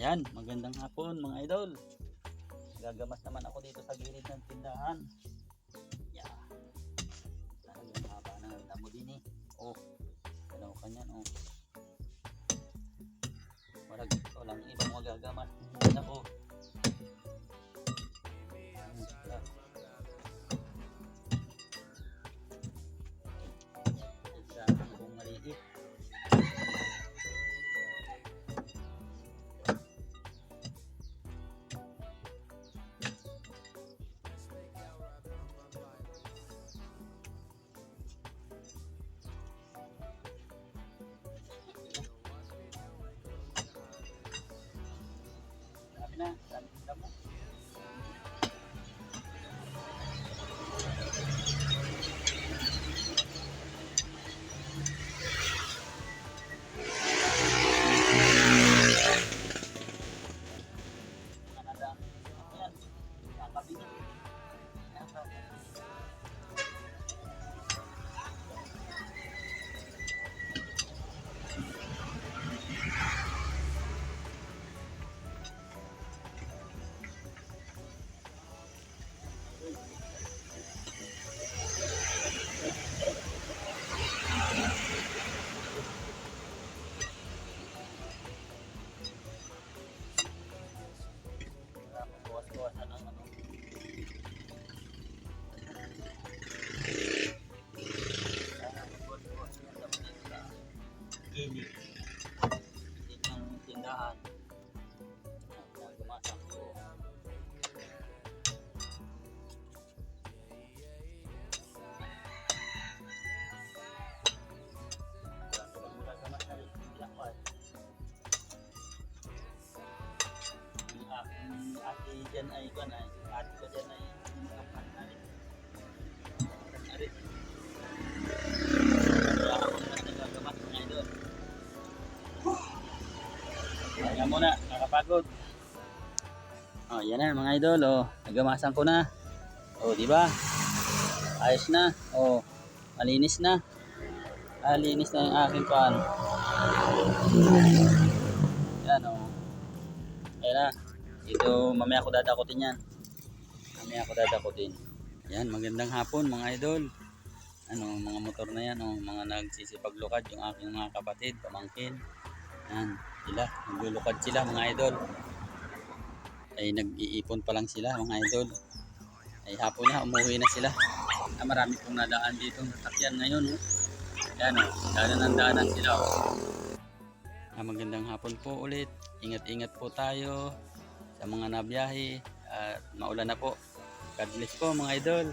Ayan, magandang hapon mga idol. Gagamas naman ako dito sa gilid ng tindahan. Yeah. Talagang haba ng damo din eh. Oh, dalaw ka niyan oh. Walang, walang ibang magagamas. Muna ko. Na, sabi na mo. Gilid. Dito ng tindahan. Ah. Ang aking ate dyan ay ate ko dyan ay kapan na Nakapagod. Oh, yan na mga idol. Oh, nagamasan ko na. Oh, di ba? Ayos na. Oh, malinis na. Ah, linis na yung aking pan. Yan oh. Ayan na. Dito mamaya ako dadakutin yan. Mamaya ako dadakutin. Yan, magandang hapon mga idol. Ano, mga motor na yan, oh, mga nagsisipaglukad yung aking mga kapatid, pamangkin. Yan, sila, naglulukad sila mga idol. Ay nag-iipon pa lang sila mga idol. Ay hapon na, umuwi na sila. Ah, marami pong nadaan dito ng sakyan ngayon. Oh. Yan, oh, daanan ng daanan sila. Oh. Ah, magandang hapon po ulit. Ingat-ingat po tayo sa mga nabiyahe at maulan na po. God bless po mga idol.